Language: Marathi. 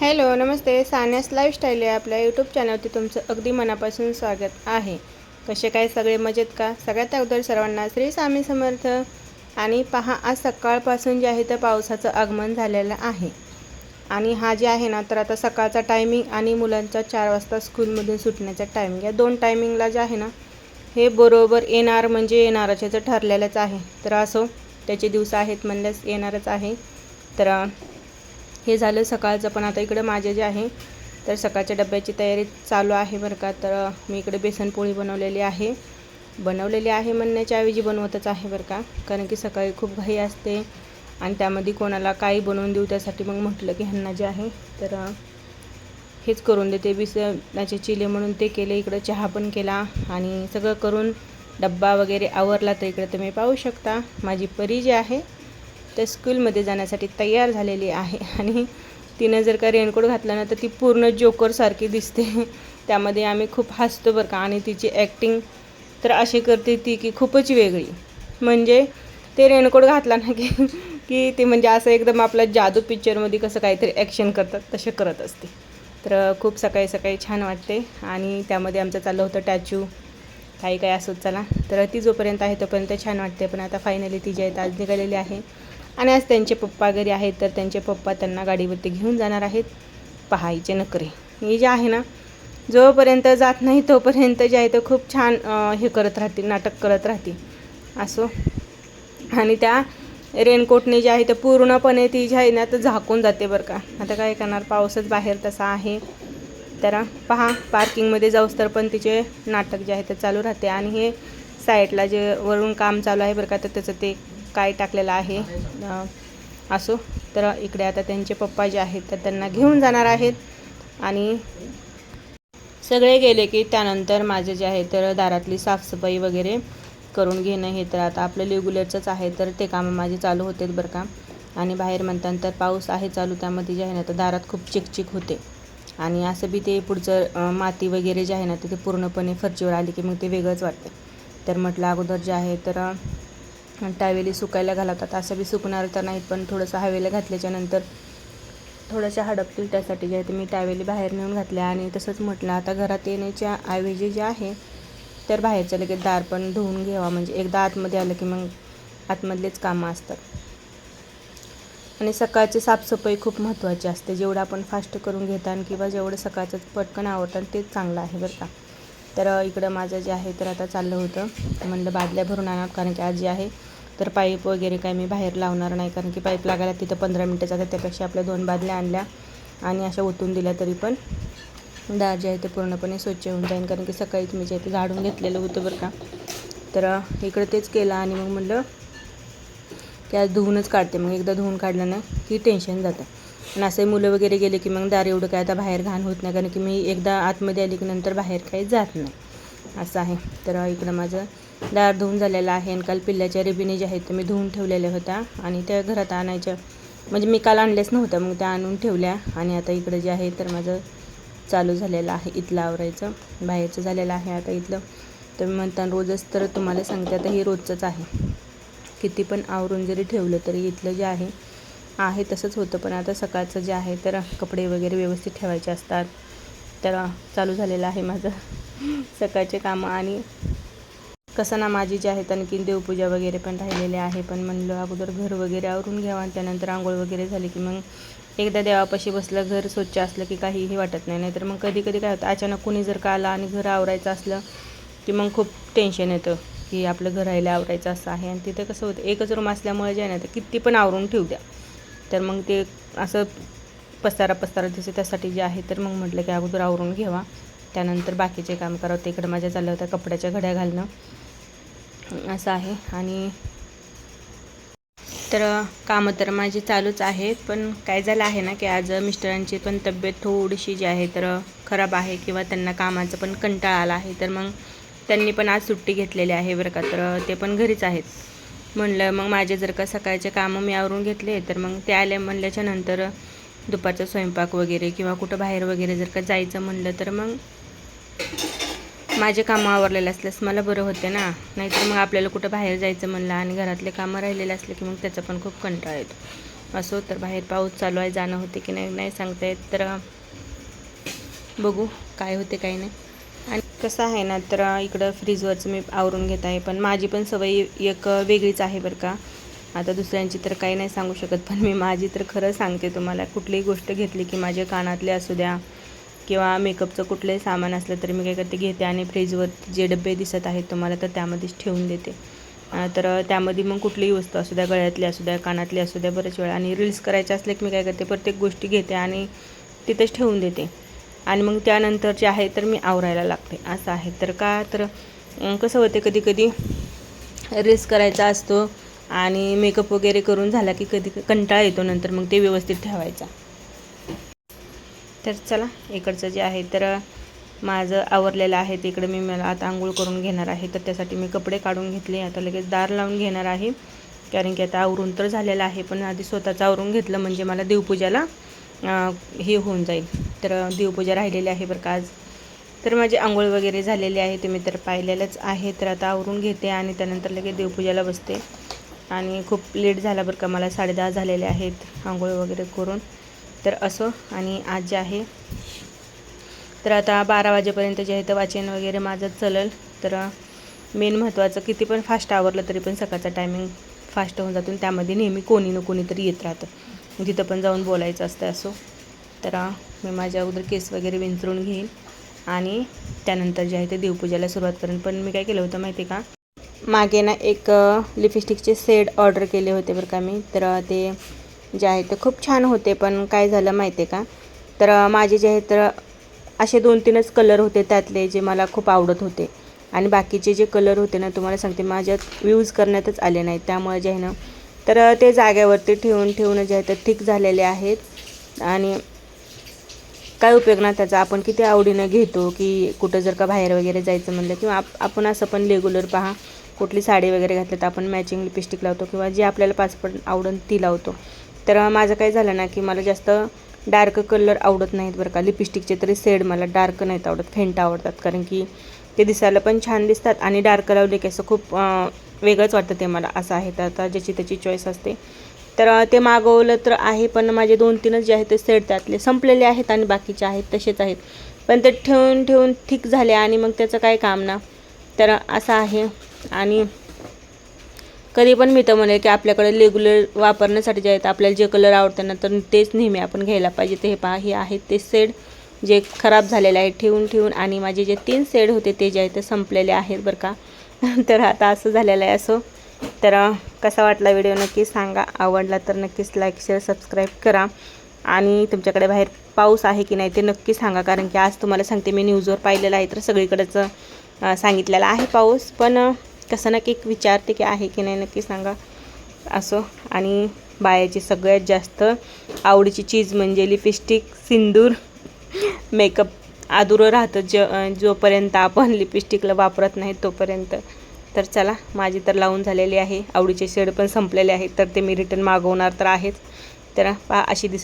हॅलो नमस्ते. सान्यास लाईफस्टाईल आहे आपल्या यूट्यूब चॅनलवरती तुमचं अगदी मनापासून स्वागत आहे. कसे काय सगळे मजेत का? सगळ्यात अगोदर सर्वांना श्री स्वामी समर्थ आणि पहा आज सकाळपासून जे आहे तर पावसाचं आगमन झालेलं आहे. आणि हा जे आहे ना तर आता सकाळचा टायमिंग आणि मुलांचा चार वाजता स्कूलमधून सुटण्याचा टायमिंग या दोन टायमिंगला जे आहे ना हे बरोबर येणार म्हणजे येणारच याचं ठरलेलंच आहे. तर असो त्याचे दिवस आहेत म्हणल्यास येणारच आहे. तर हे झालं सकाळचं पण आता इकडं माझे जे आहे तर सकाळच्या डब्याची तयारी चालू आहे बरं का. तर मी इकडे बेसनपोळी बनवलेली आहे. बनवलेली आहे म्हणण्याच्या ऐवजी बनवतच आहे बरं का. कारण की सकाळी खूप घाई असते आणि त्यामध्ये कोणाला काही बनवून देऊ त्यासाठी मग म्हटलं की ह्यांना जे आहे तर हेच करून देते. बेसनाचे चिले म्हणून ते केले इकडं चहा पण केला आणि सगळं करून डब्बा वगैरे आवरला तर इकडे तुम्ही पाहू शकता. माझी परी जी आहे तर स्कूलमध्ये जाण्यासाठी तयार झालेली आहे. आणि तिनं जर का रेनकोट घातला ना तर ती पूर्ण जोकरसारखी दिसते. त्यामध्ये आम्ही खूप हसतो बरं का. आणि तिची ॲक्टिंग तर अशी करते ती की खूपच वेगळी. म्हणजे ते रेनकोट घातला ना की की ते म्हणजे असं एकदम आपल्या जादू पिक्चरमध्ये कसं काहीतरी ॲक्शन करतात तसे करत असते. तर खूप सकाळी सकाळी छान वाटते. आणि त्यामध्ये आमचं चाललं होतं टॅचू काही काही असोच चला. तर ती जोपर्यंत आहे तोपर्यंत छान वाटते. पण आता फायनली ती जी आहे आज निघालेली आहे. आणि आज त्यांचे पप्पा घरी आहेत तर त्यांचे पप्पा त्यांना गाडीवरती घेऊन जाणार आहेत. पहायचे नकरे हे जे आहे ना जोपर्यंत जात नाही तोपर्यंत जे आहे तर खूप छान हे करत राहतील नाटक करत राहतील. असो. आणि त्या रेनकोटने जे आहे ते पूर्णपणे ती जी आहे ना तर झाकून जाते बरं का. आता काय करणार पाऊसच बाहेर तसा आहे. तर पहा पार्किंगमध्ये जाऊस तर पण तिचे नाटक जे आहे ते चालू राहते. आणि हे साईडला जे वरून काम चालू आहे बरं का तर त्याचं ते काय टाकलेलं आहे? असो. तर इकडे आता त्यांचे पप्पा जे आहेत तर त्यांना घेऊन जाणार आहेत. आणि सगळे गेले की त्यानंतर माझे जे आहे तर दारातली साफसफाई वगैरे करून घेणं हे तर आता आपलं रेग्युलरचंच आहे. तर ते कामं माझे चालू होते बरं का. आणि बाहेर म्हणतानंतर पाऊस आहे चालू त्यामध्ये जे आहे ना तर दारात खूप चिकचिक होते. आणि असं बी ते पुढचं माती वगैरे जे आहे ना तर ते पूर्णपणे फरचीवर आली की मग ते वेगळंच वाटतं. तर म्हटलं अगोदर जे आहे तर त्यावेळी सुकायला घालवतात. असं बी सुकणार तर नाहीत पण थोडंसं हवेला घातल्याच्यानंतर थोडंशा हडपतील त्यासाठी. जे आहे ते मी त्यावेळी बाहेर नेऊन घातल्या आणि तसंच म्हटलं आता घरात येण्याच्या ऐवजी जे आहे तर बाहेरचं लगेच दार पण धुवून घ्यावा. म्हणजे एकदा आतमध्ये आलं की मग आतमधलेच कामं असतात. आणि सकाळची साफसफाई खूप महत्त्वाची असते. जेवढं आपण फास्ट करून घेतान किंवा जेवढं सकाळचं पटकन आवडतात तेच चांगलं आहे बरं का. तर इकडं माझं जे आहे तर आता चाललं होतं. म्हणलं बादल्या भरून आणणार कारण की आज जे आहे तर पाईप वगैरे काय मी बाहेर लावणार नाही कारण की पाईप लागायला तिथं पंधरा मिनटं जातात त्यापेक्षा आपल्या दोन बादल्या आणल्या आणि अशा ओतून दिल्या तरी पण दार जे आहे ते पूर्णपणे स्वच्छ होऊन जाईल कारण की सकाळी तुम्ही जे ते झाडून घेतलेलं होतं बरं का. तर इकडं तेच केलं आणि मग म्हटलं की आज धुवूनच काढते मग एकदा धुवून काढलं ना की टेन्शन जातं. आणि असे मुलं वगैरे गेले की मग दार एवढं काय आता बाहेर घाण होत नाही कारण की मी एकदा आतमध्ये आली की नंतर बाहेर काही जात नाही. असं आहे. तर इकडं माझं दार धुवून झालेलं आहे आणि काल पिल्ल्याच्या रिबिनी ज्या आहेत ते मी धुवून ठेवलेल्या होत्या. आणि त्या घरात आणायच्या. म्हणजे मी काल आणल्याच नव्हत्या मग त्या आणून ठेवल्या. आणि आता इकडं जे आहे तर माझं चालू झालेलं आहे. इथलं आवरायचं बाहेरचं झालेलं आहे आता इथलं. तर म्हणता रोजच तर तुम्हाला सांगते आता हे रोजचंच आहे. किती पण आवरून जरी ठेवलं तरी इथलं जे आहे आहे तसंच होतं. पण आता सकाळचं जे आहे तर कपडे वगैरे व्यवस्थित ठेवायचे असतात. तर चालू झालेलं आहे माझं. सकाळचे कामं आणि कसं ना माझी जी आहेत आणखीन देवपूजा वगैरे पण राहिलेले आहे. पण म्हणलं अगोदर घर वगैरे आवरून घ्यावं आणि त्यानंतर आंघोळ वगैरे झाली की मग एकदा देवापाशी बसलं घर स्वच्छ असलं की काहीही वाटत नाही. नाहीतर मग कधी कधी काय होतं अचानक कुणी जर का आला आणि घर आवरायचं असलं की मग खूप टेन्शन येतं की आपलं घर राहिलं आवरायचं असं आहे. आणि तिथं कसं होतं एकच रूम असल्यामुळे जे आहे ना तर किती पण आवरून ठेवू द्या. तर मग ते असं पसारा पसारा दिसे त्यासाठी जे आहे तर मग म्हटलं की अगोदर आवरून घ्यावा. त्यानंतर बाकीचे काम करावं. ते इकडं माझ्या चाललं होतं कपड्याच्या घड्या घालणं. असं आहे. आणि तर कामं तर माझी चालूच आहेत. पण काय झालं आहे ना की आज मिस्टरांची पण तब्येत थोडीशी जी आहे तर खराब आहे किंवा त्यांना कामाचं पण कंटाळा आला आहे तर मग त्यांनी पण आज सुट्टी घेतलेली आहे बरं का. तर ते पण घरीच आहेत. म्हणलं मग माझे जर का सकाळचे कामं मी आवरून घेतले तर मग ते आले म्हणल्याच्या नंतर दुपारचा स्वयंपाक वगैरे किंवा कुठं बाहेर वगैरे जर का जायचं म्हणलं तर मग माझे कामं आवरलेले असल्यास मला बरं होते ना. नाहीतर मग आपल्याला कुठं बाहेर जायचं म्हणलं आणि घरातले कामं राहिलेले असले की मग त्याचा पण खूप कंटाळा येतो. असो तर बाहेर पाऊस चालू आहे जाणं होते की नाही नाही सांगता येत. तर बघू काय होते काय नाही. आणि कसं आहे ना तर इकडं फ्रीजवरचं मी आवरून घेत आहे. पण माझी पण सवय एक वेगळीच आहे बरं का. आता दुसऱ्यांची तर काही नाही सांगू शकत पण मी माझी तर खरं सांगते तुम्हाला. कुठलीही गोष्ट घेतली की माझे कानातले असू द्या किंवा मेकअपचं कुठलंही सामान असलं तरी मी काय करते घेते आणि फ्रीजवर जे डबे दिसत आहेत तुम्हाला तर त्यामध्येच ठेवून देते. तर त्यामध्ये मग कुठलीही वस्तू असू द्या गळ्यातली असू द्या कानातली असू द्या बरेच वेळा. आणि रील्स करायच्या असले की मी काय करते प्रत्येक गोष्टी घेते आणि तिथेच ठेवून देते. आणि मग त्यानंतर जे आहे तर मी आवरायला लागते. असं आहे. तर का? तर कसं होते कधी कधी रील्स करायचा असतो आणि मेकअप वगैरे करून झाला की कधी कंटाळा येतो नंतर मग ते व्यवस्थित ठेवायचा. तर चला इकडचं जे आहे तर माझं आवरलेलं आहे तिकडे मी मला आता आंघोळ करून घेणार आहे. तर त्यासाठी मी कपडे काढून घेतले. आता लगेच दार लावून घेणार आहे. कारण की आता आवरून तर झालेलं आहे पण आधी स्वतःचं आवरून घेतलं म्हणजे मला देवपूजाला हे होऊन जाईल. तर देवपूजा राहिलेली आहे बरं का आज. तर माझी आंघोळ वगैरे झालेली आहे तुम्ही तर पाहिलेलंच आहे. तर आता आवरून घेते आणि त्यानंतर लगेच देवपूजाला बसते. आणि खूप लेट झाला बरं का मला साडेदहा झालेले आहेत आंघोळ वगैरे करून. तर असं आणि आज जे आहे तर आता बारा वाजेपर्यंत जे आहे तर वाचन वगैरे माझं चलल. तर मेन महत्त्वाचं किती पण फास्ट आवरलं तरी पण सकाळचा टायमिंग फास्ट होऊन जातो. त्यामध्ये नेहमी कोणी ना कोणीतरी येत राहतं. तिथं पण जाऊन बोलायचं असतं असो. तर मी माझ्या अगोदर केस वगैरे विंचरून घेईन. आणि त्यानंतर जे आहे ते देवपूजाला सुरुवात करेन. पण मी काय केलं होतं माहिती का? मागे ना एक लिपस्टिकचे सेड ऑर्डर केले होते बरं का मी. तर ते जे आहे ते खूप छान होते पण काय झालं माहिती आहे का? तर माझे जे आहे तर असे दोन तीनच कलर होते त्यातले जे मला खूप आवडत होते. आणि बाकीचे जे कलर होते ना तुम्हाला सांगते माझ्यात यूज करण्यातच आले नाहीत. त्यामुळे जे आहे ना तर ते जाग्यावरती ठेवून ठेवून जे आहे तर ठीक झालेले आहेत. आणि काय उपयोग ना त्याचा? आपण किती आवडीनं घेतो की कुठं जर का बाहेर वगैरे जायचं म्हणलं किंवा आप आपण असं पण रेग्युलर पहा कुठली साडी वगैरे घातलं तर आपण मॅचिंग लिपस्टिक लावतो किंवा जी आपल्याला पाच पण आवडून ती लावतो. तर माझं काय झालं ना की मला जास्त डार्क कलर आवडत नाहीत बरं का. लिपस्टिकचे तरी सेड मला डार्क नाहीत आवडत फेंट आवडतात. कारण की ते दिसायला पण छान दिसतात आणि डार्क लावले की असं खूप वेगळंच वाटतं ते मला. असं आहे तर आता ज्याची त्याची चॉईस असते. तर ते मागवलं तर आहे पण माझे दोन तीनच जे आहेत ते सेट त्यातले संपलेले आहेत आणि बाकीचे आहेत तसेच आहेत. पण ते ठेवून ठेवून ठीक झाले आणि मग त्याचं काय काम ना. तर असं आहे. आणि कधी पण मी तर म्हणेल की आपल्याकडे रेग्युलर वापरण्यासाठी जे आहेत आपल्याला जे कलर आवडतात ना तर तेच नेहमी आपण घ्यायला पाहिजे. ते हे पहा हे आहेत ते सेड जे खराब झालेले आहेत ठेवून ठेवून आणि माझे जे तीन सेड होते ते जे आहेत ते संपलेले आहेत बरं का. तर आता असं झालेलं आहे असो. तर कसा वाटला व्हिडिओ नक्की सांगा. आवडला तर नक्कीच लाईक शेअर सबस्क्राईब करा. आणि तुमच्याकडे बाहेर पाऊस आहे की नाही ते नक्की सांगा कारण की आज तुम्हाला सांगते मी न्यूजवर पाहिलेलं आहे तर सगळीकडंच सांगितलेलं आहे पाऊस. पण कसं नक्की विचारते की आहे की नाही नक्की सांगा. असो. आणि बायाची सगळ्यात जास्त आवडीची चीज म्हणजे लिपस्टिक सिंदूर मेकअप. अधुरं राहतं ज जोपर्यंत आपण लिपस्टिकला वापरत नाही तोपर्यंत. तर चला माझी तर लावून झालेली आहे. आवडीचे शेड पण संपलेले आहेत. तर ते मी रिटर्न मागवणार तर आहेच. तर पहा अशी दिस